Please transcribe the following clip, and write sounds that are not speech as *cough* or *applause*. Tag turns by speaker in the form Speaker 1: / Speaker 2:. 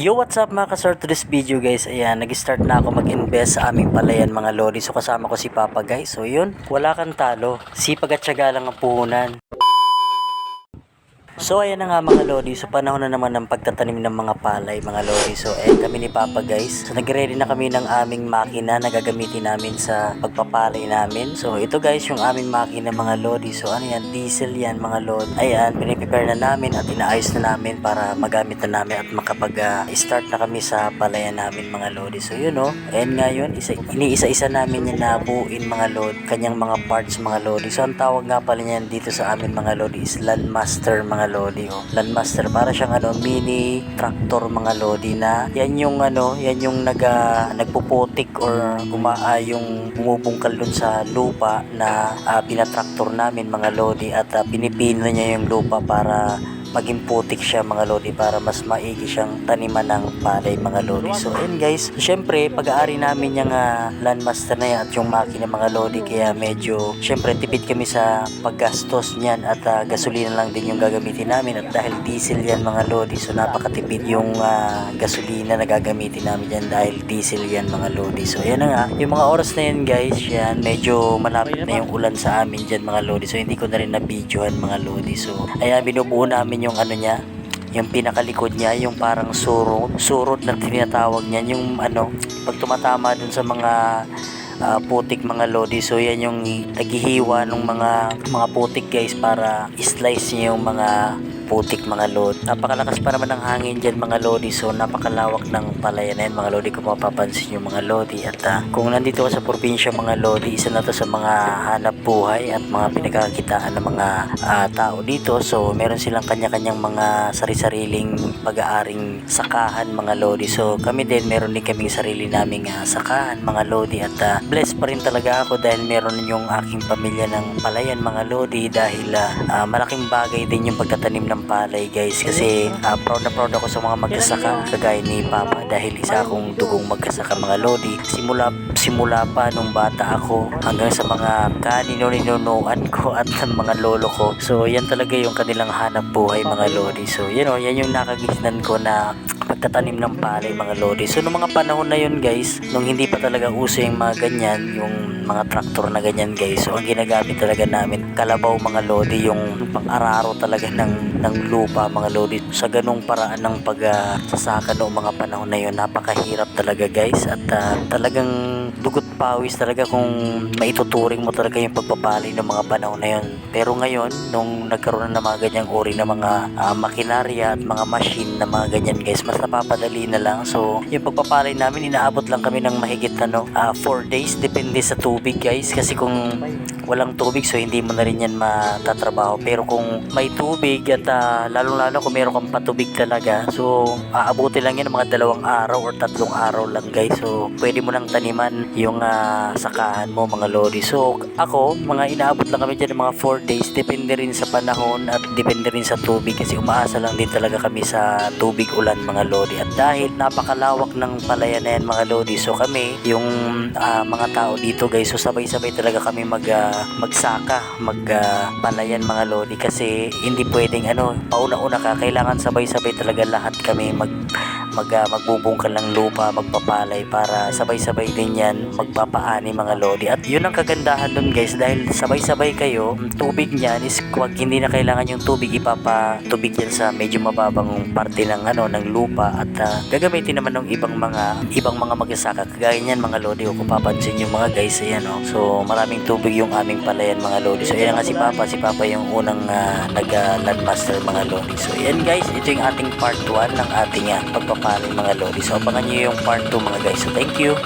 Speaker 1: Yo, what's up mga kasort to this video guys? Ayan, nag-start na ako mag-invest sa aming palayan mga lodi. So kasama ko si Papa guys. So yun, wala kang talo. Sipag at syaga lang ang puhunan. So ayan na nga mga lodi, so panahon na naman ng pagtatanim ng mga palay mga lodi. So eh kami ni Papa guys, so nagre-ready na kami ng aming makina na gagamitin namin sa pagpapalay namin. So ito guys yung aming makina mga lodi. So ano yan, diesel yan mga lodi. Ayan, piniprepare na namin at inaayos na namin para magamit na namin at makapag-start na kami sa palayan namin mga lodi. So yun oh, ayan nga yun, isa, iniisa-isa namin yan na buuin mga lodi, kanyang mga parts mga lodi. So ang tawag nga pala niyan dito sa amin mga lodi is Landmaster mga lodi oh. Landmaster para siyang ano mini tractor mga lodi na yan yung ano, yan yung naga nagpuputik or gumaa yung bumubungkal dun sa lupa na ah, pinatraktor namin mga lodi at uh, pinipino niya yung lupa para maging putik siya mga lodi para mas maigi siyang taniman ng palay mga lodi. So ayun guys, syempre pag-aari namin yung uh, landmaster na yan at yung makina mga lodi kaya medyo syempre tipid kami sa paggastos niyan at uh, gasolina lang din yung gagamitin namin at dahil diesel yan mga lodi so napakatipid yung uh, gasolina na gagamitin namin yan dahil diesel yan mga lodi. So ayan na nga, yung mga oras na yan guys, yan medyo malapit na yung ulan sa amin dyan mga lodi. So hindi ko na rin na-videohan mga lodi. So ayan binubuo namin yung ano niya, yung pinakalikod niya, yung parang surot, surot na tinatawag niya, yung ano, pag tumatama dun sa mga ah, putik mga lodi. So yan yung naghihiwa ng mga mga putik guys para slice yung mga putik mga lodi. Napakalakas pa naman ng hangin dyan mga lodi. So napakalawak ng palayan na yan mga lodi kung mapapansin yung mga lodi. At ah, kung nandito ka sa probinsya mga lodi, isa na to sa mga hanap buhay at mga pinagkakakitaan ng mga ah, tao dito. So meron silang kanya-kanyang mga sari-sariling pag-aaring sakahan mga lodi. So kami din meron din kaming sarili naming ah, sakahan mga lodi at ah, blessed pa rin talaga ako dahil meron yung aking pamilya ng palayan mga lodi dahil ah, ah, malaking bagay din yung pagtatanim ng palay guys. Kasi ah, proud na proud ako sa mga magsasaka kagaya ni Papa dahil isa akong dugong magsasaka mga lodi. Simula simula pa nung bata ako hanggang sa mga kanino-ninunuan ko at *laughs* ng mga lolo ko. So yan talaga yung kanilang hanap buhay mga lodi. So yan o yan yung nakagisnan ko na pagtatanim ng palay mga lodi. So nung mga panahon na yun guys, nung hindi pa talaga uso yung mga ganyan, yung mga traktor na ganyan guys. So ang ginagamit talaga namin kalabaw mga lodi, yung pang-araro talaga ng ng lupa mga lodi. Sa ganung paraan ng pagsasaka noong mga panahon na yun, napakahirap talaga guys at ah, talagang dugot pawis talaga kung maituturing mo talaga yung pagpapalay ng mga panahon na yun. Pero ngayon, nung nagkaroon na mga ganyang uri ng mga ah, makinarya at mga machine na mga ganyan guys, mas napapadali na lang. So, yung pagpapalay namin, inaabot lang kami ng mahigit ano, 4 days. Depende sa tubig guys. Kasi kung walang tubig, so hindi mo na rin yan matatrabaho. Pero kung may tubig at ah, lalong-lalo kung meron kang patubig talaga, so aabuti lang yan mga dalawang araw or tatlong araw lang guys. So, pwede mo nang taniman yung ah, sakahan mo mga lodi. So, ako, mga inaabot lang kami dyan ng mga 4 days. Depende rin sa panahon at depende rin sa tubig kasi umaasa lang din talaga kami sa tubig ulan mga lodi. At dahil napakalawak ng palayan na yan mga lodi, so kami, yung ah, mga tao dito guys, so sabay-sabay talaga kami mag, magsaka, magpalayan mga lodi. Kasi hindi pwedeng ano, pauna-una ka, kailangan sabay-sabay talaga lahat kami mag mag ah, magbubungkal ng lupa, magpapalay para sabay-sabay din yan magpapaani mga lodi. At yun ang kagandahan dun guys dahil sabay-sabay kayo, tubig niyan is wag hindi na kailangan yung tubig ipapatubig yan sa medyo mababang parte ng ano ng lupa at ah, gagamitin naman ng ibang mga ibang mga magsasaka kagaya niyan mga lodi o kung papansin yung mga guys ayan oh. So maraming tubig yung aming palayan mga lodi. So ayan nga si Papa, si Papa yung unang ah, nag ah, landmaster mga lodi. So ayan guys, ito yung ating part 1 ng ating uh, pagpapalay mga lodi. So abangan niyo yung part 2 mga guys. So thank you.